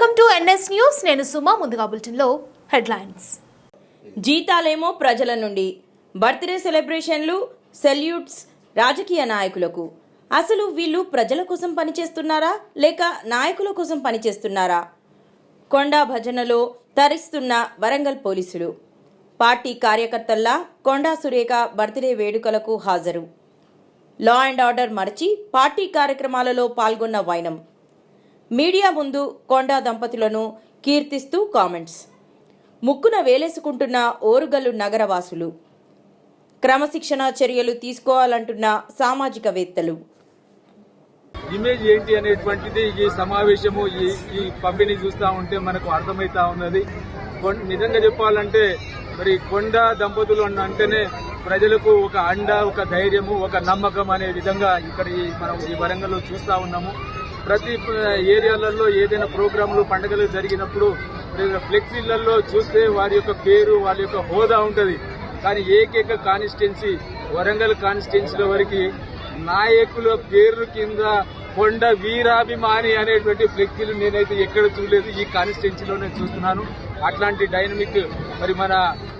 Welcome to NS news. నేను సుమా ముందుగా బులెటిన్లో హెడ్లైన్స్. జీతాలేమో ప్రజల నుండి. బర్త్డే సెలబ్రేషన్లు సెల్యూట్స్ రాజకీయ నాయకులకు. అసలు వీళ్ళు ప్రజల కోసం పనిచేస్తున్నారా లేక నాయకుల కోసం పనిచేస్తున్నారా? కొండా భజనలో తరిస్తున్న వరంగల్ పోలీసులు. పార్టీ కార్యకర్తల్లా కొండా సురేఖ బర్త్డే వేడుకలకు హాజరు. లా అండ్ ఆర్డర్ మరచి పార్టీ కార్యక్రమాలలో పాల్గొన్న వైనం. మీడియా ముందు కొండా దంపతులను కీర్తిస్తూ కామెంట్స్. ముక్కున వేలేసుకుంటున్న ఓరుగల్లు నగరవాసులు. క్రమశిక్షణ చర్యలు తీసుకోవాలంటున్న సామాజికవేత్తలు. ఇమేజ్ ఏంటి అనేటువంటిది ఈ సమావేశము ఈ ఈ పంపిణీ చూస్తా ఉంటే మనకు అర్థమైతా ఉన్నది. నిజంగా చెప్పాలంటే మరి కొండ దంపతులు అంటేనే ప్రజలకు ఒక అండ ఒక ధైర్యము ఒక నమ్మకం అనే విధంగా ఇక్కడ మనం ఈ వరంగల్లో చూస్తా ఉన్నాము. ప్రతి ఏరియాలలో ఏదైనా ప్రోగ్రాంలు పండుగలు జరిగినప్పుడు ఫ్లెక్సీలలో చూస్తే వారి యొక్క పేరు వాళ్ళ యొక్క హోదా ఉంటుంది. కానీ ఏకైక కాన్స్టిట్యున్సీ వరంగల్ కాన్స్టిట్యున్సీల వరకు నాయకుల పేరు కింద కొండ వీరాభిమాని అనేటువంటి ఫ్లెక్సీలు నేనైతే ఎక్కడ చూడలేదు. ఈ కాన్స్టిట్యున్సీలోనే చూస్తున్నాను. అట్లాంటి డైనమిక్ మరి మన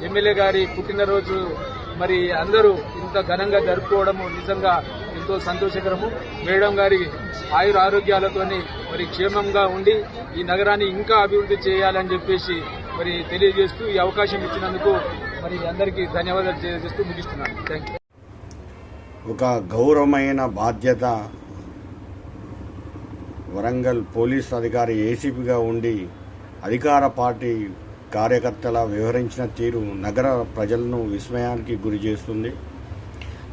ఎమ్మెల్యే గారి పుట్టినరోజు మరి అందరూ ఇంత ఘనంగా జరుపుకోవడము నిజంగా ఎంతో సంతోషకరము. మేడం గారి ఆయుర ఆరోగ్యాలతోని మరి క్షేమంగా ఉండి ఈ నగరాన్ని ఇంకా అభివృద్ధి చేయాలని చెప్పేసి మరి తెలియజేస్తూ ఈ అవకాశం ఇచ్చినందుకు మరి అందరికీ ధన్యవాదాలు తెలియజేస్తూ ముగిస్తున్నాను. థ్యాంక్ ఒక గౌరవమైన బాధ్యత వరంగల్ పోలీస్ అధికారి ఏసీపీగా ఉండి అధికార పార్టీ కార్యకర్తల వివరించిన తీరు నగర ప్రజలను విస్మయానికి గురి చేస్తుంది.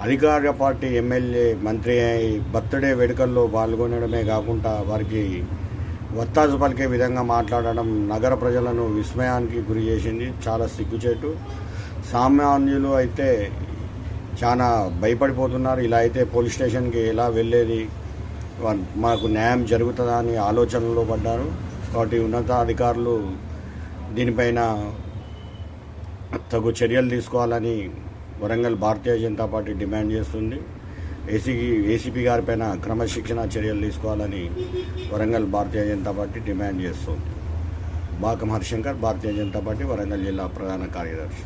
అధికార పార్టీ ఎమ్మెల్యే మంత్రి అయి బర్త్డే వేడుకల్లో పాల్గొనడమే కాకుండా వారికి వత్తాసు పలికే విధంగా మాట్లాడడం నగర ప్రజలను విస్మయానికి గురి చేసింది. చాలా సిగ్గుచేటు. సామాన్యులు అయితే చాలా భయపడిపోతున్నారు. ఇలా అయితే పోలీస్ స్టేషన్కి ఎలా వెళ్ళేది? మాకు న్యాయం జరుగుతుందా అని ఆలోచనలో పడ్డారు. కాబట్టి ఉన్నతాధికారులు దీనిపైన తగు చర్యలు తీసుకోవాలని వరంగల్ భారతీయ జనతా పార్టీ డిమాండ్ చేస్తుంది. ఏసీ ఏసీపీ గారిపైన క్రమశిక్షణ చర్యలు తీసుకోవాలని వరంగల్ భారతీయ జనతా పార్టీ డిమాండ్ చేస్తుంది. బాకం హరిశంకర్ భారతీయ జనతా పార్టీ వరంగల్ జిల్లా ప్రధాన కార్యదర్శి.